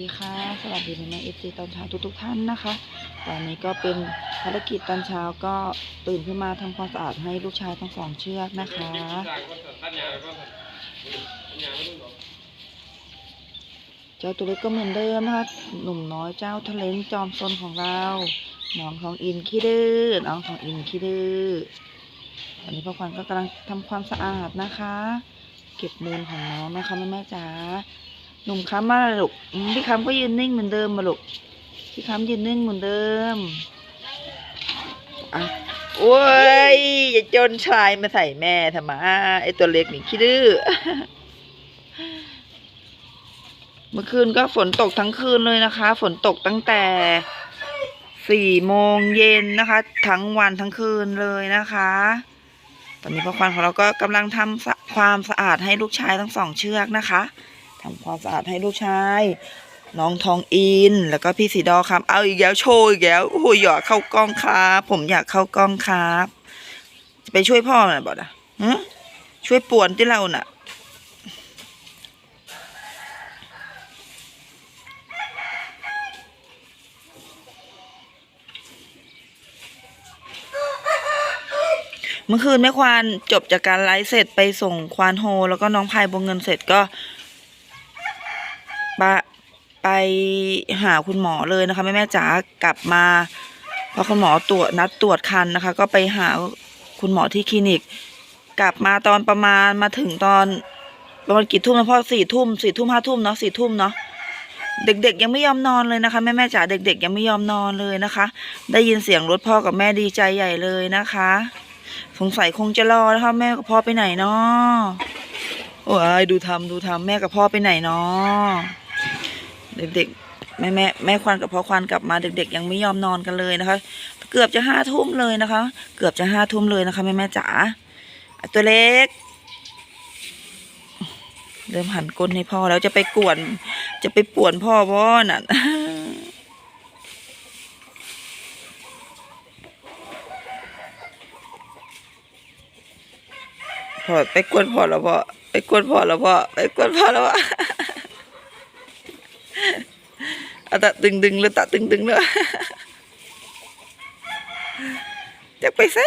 ดีค่ะ สวัสดีแม่แม่เอฟซีตอนเช้าทุกทุกๆท่านนะคะ ตอนนี้ก็เป็นภารกิจตอนเช้าก็ตื่นขึ้นมาทำความสะอาดให้ลูกชายทั้งสองเชือกนะคะ เจ้าตัวเล็กก็เหมือนเดิมนะคะ หนุ่มน้อยเจ้าทะเลนจอมซนของเราน้องทองอินขี้ดื้อน้องทองอินขี้ดื้อตอนนี้พ่อควันก็กำลังทำความสะอาดนะคะ เก็บมูลของน้องนะคะแม่แม่จ๋า หนุ่มค้ำมาลูกพี่ค้ำก็ยืนนิ่งเหมือนเดิมมาลูกพี่ค้ำยืนนิ่งเหมือนเดิมอะโอ้ยอย่าจนชายมาใส่แม่ทำไมไอตัวเล็กนี่ขี้ดื้อเมื่อคืนก็ฝนตกทั้งคืนเลยนะคะ ฝนตกตั้งแต่สี่โมงเย็นนะคะ ทั้งวันทั้งคืนเลยนะคะ ตอนนี้พ่อควันของเราก็กำลังทำความสะอาดให้ลูกชายทั้งสองเชือกนะคะ ทำความสะอาดให้ลูกชายน้องทองอินแล้วก็พี่สีดอครับ เอาอีกแล้วโชว์อีกแล้วโอ้โหอยากเข้ากล้องครับ ผมอยากเข้ากล้องครับจะไปช่วยพ่อน่ะบอกนะฮะช่วยป่วนที่เราน่ะเมื่อคืนแม่ควานจบจากการไลฟ์เสร็จไปส่งควานโฮ แล้วก็น้องพายบงเงินเสร็จก็ ไปไปหาคุณหมอเลยนะคะแม่แม่จ๋ากลับมาพราะคุณหมอตรวจนัดตรวจคันนะคะ ก็ไปหาคุณหมอที่คลินิก กลับมาตอนประมาณมาถึงตอนประมาณกี่ทุ่มนะพ่อสี่ทุ่มสี่ทุ่มห้าทุ่มเนาะสี่ทุ่มเนาะเด็กๆยังไม่ยอมนอนเลยนะคะแม่แม่จ๋าเด็ก ๆ ยังไม่ยอมนอนเลยนะคะ ได้ยินเสียงรถพ่อกับแม่ดีใจใหญ่เลยนะคะ สงสัยคงจะรอนะคะแม่กับพ่อไปไหนเนาะโอ้ยดูทำดูทำแม่กับพ่อไปไหนเนาะ เด็กๆ แม่แม่แม่ควันกับพ่อควันกลับมาเด็ก ๆ ยังไม่ยอมนอนกันเลยนะคะ เกือบจะห้าทุ่มเลยนะคะ เกือบจะห้าทุ่มเลยนะคะแม่แม่จ๋าตัวเล็ก เริ่มหันก้นให้พ่อแล้วจะไปกวน จะไปป่วนพ่อพ่อน่ะพอไปกวนพ่อแล้วพ่อไปกวนพ่อแล้วพ่อไปกวนพ่อแล้วพ่อ เอาตะดึงดึงเลยตะดึงดึงเลยจะไปไส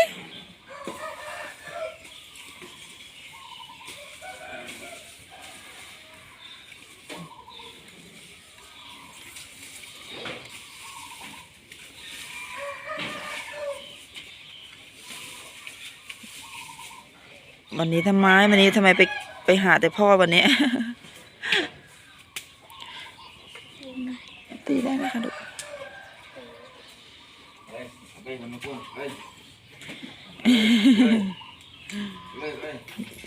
วันนี้ทำไมวันนี้ทำไมไปไปหาแต่พ่อวันนี้ ตีได้ไหมคะลูก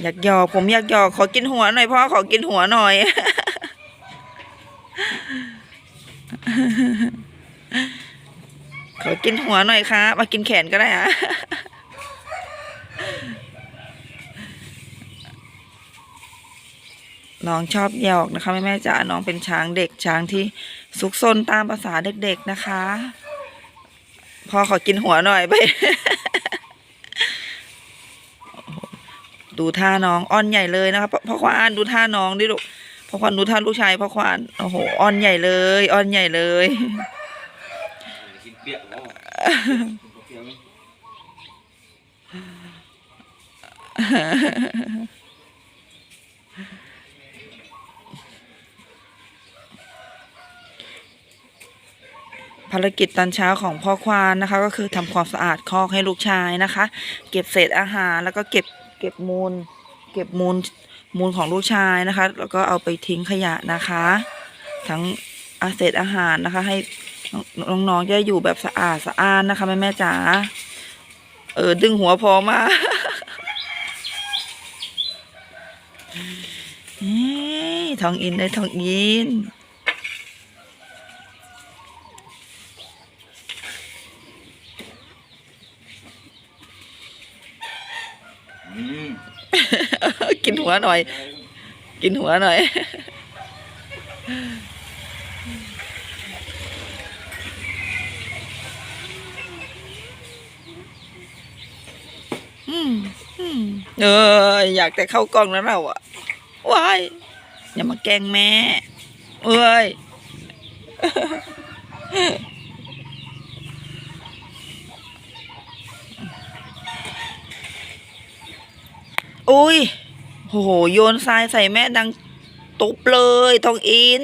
อยากหยอกผมอยากหยอกขอกินหัวหน่อยพ่อขอกินหัวหน่อย ขอกินหัวหน่อยครับมากินแขนก็ได้อะน้องชอบหยอกนะคะแม่แม่จ๋าน้องเป็นช้างเด็กช้างที่ซุกซนตามภาษาเด็กๆนะคะพ่อขอกินหัวหน่อยไป ดูท่าน้องอ้อนใหญ่เลยนะคะพ่อพ่อควานดูท่าน้องดิลูกพ่อควานดูท่าลูกชายพ่อควานโอ้โหอ้อนใหญ่เลยอ้อนใหญ่เลยภารกิจตอนเช้าของพ่อควานนะคะ ก็คือทำความสะอาดคอกให้ลูกชายนะคะ เก็บเศษอาหารแล้วก็เก็บ เก็บมูล เก็บมูลมูลของลูกชายนะคะ แล้วก็เอาไปทิ้งขยะนะคะ ทั้งอาเศษอาหารนะคะ ให้น้องๆจะอยู่แบบสะอาดสะอ้านนะคะแม่แม่จ๋าเออดึงหัวพอมาเฮ้ทองอินได้ทองอิน อืม กินหัวหน่อย กินหัวหน่อย เออ อยากแต่เข้ากล้องแล้วเราอะว้ายอย่ามาแกล้งแม่ เอ้ยอุ้ย โห โยนทรายใส่แม่ดังตุ๊บเลยทองอิน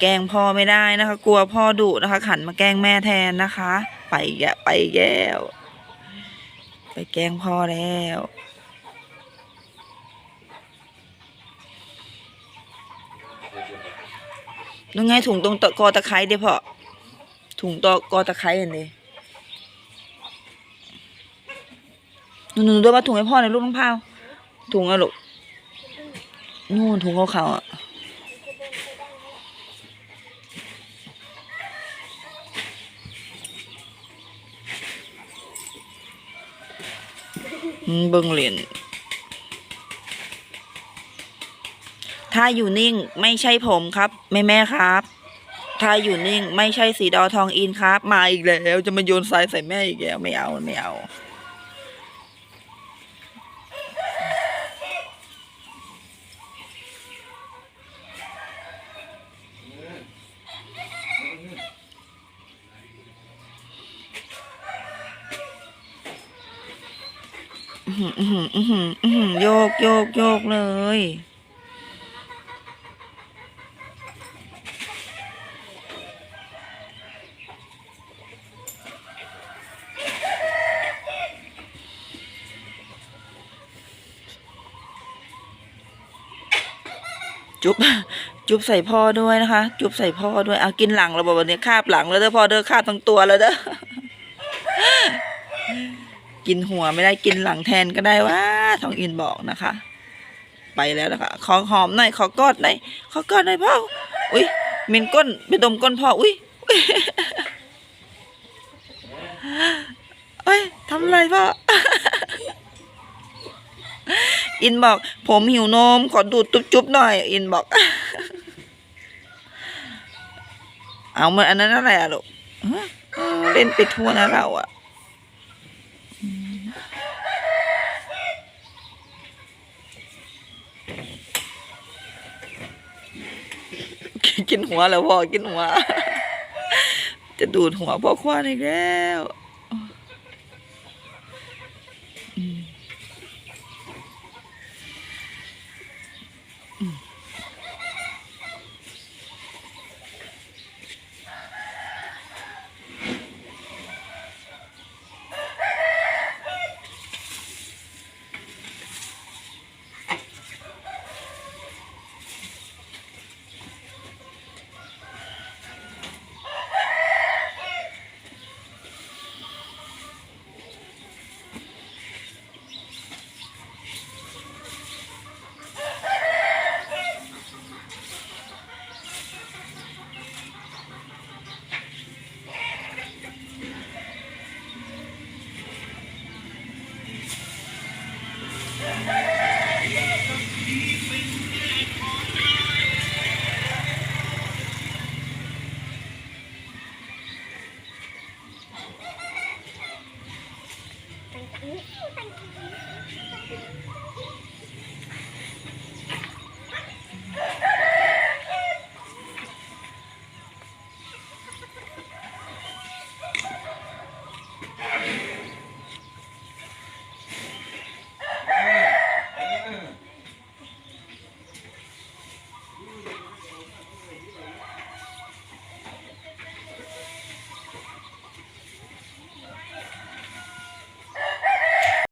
แกล้งพ่อไม่ได้นะคะ กลัวพ่อดุนะคะ ขันมาแกล้งแม่แทนนะคะ ไปแกะไปแก้วไปแกล้งพ่อแล้วยังไงถุงตรงตะกอตะไคร้เดี๋ยวพ่อถุงตะกอตะไคร้เห็นดิหนูหนูด้วยว่าถุงให้พ่อหน่อยลูกน้องพาว ถุงอะลูกนู่นถุงขาวๆอะอืมเบิ่งเหรียญถ้าอยู่นิ่งไม่ใช่ผมครับ แม่แม่ครับ ถ้าอยู่นิ่งไม่ใช่สีดอทองอินครับ มาอีกแล้วจะมาโยนทรายใส่แม่อีกแล้วไม่เอาไม่เอา อื้อหืออื้อหืออื้อหืออื้อหือ โยกโยกโยกเลย จุ๊บจุ๊บใส่พ่อด้วยนะคะ จุ๊บใส่พ่อด้วยเอากินหลังเราบอกวันนี้คาบหลังแล้วเด้อพ่อเด้อคาบทั้งตัวแล้วเด้อ กินหัวไม่ได้กินหลังแทนก็ได้ว่าทองอินบอกนะคะ ไปแล้วนะคะขอหอมหน่อยขอกอดหน่อยขอกอดหน่อยพ่ออุ้ยมินก้นไปดมก้นพ่ออุ้ยเอ้ยทำไรพ่ออินบอก ผมหิวนมขอดูดจุ๊บๆหน่อย อินบอก เอามันอันนั้นอะไรอะลูกเล่นไปทั่วนะเราอะ กินหัวแล้วพ่อกินหัว จะดูดหัวพ่อควานอีกแล้ว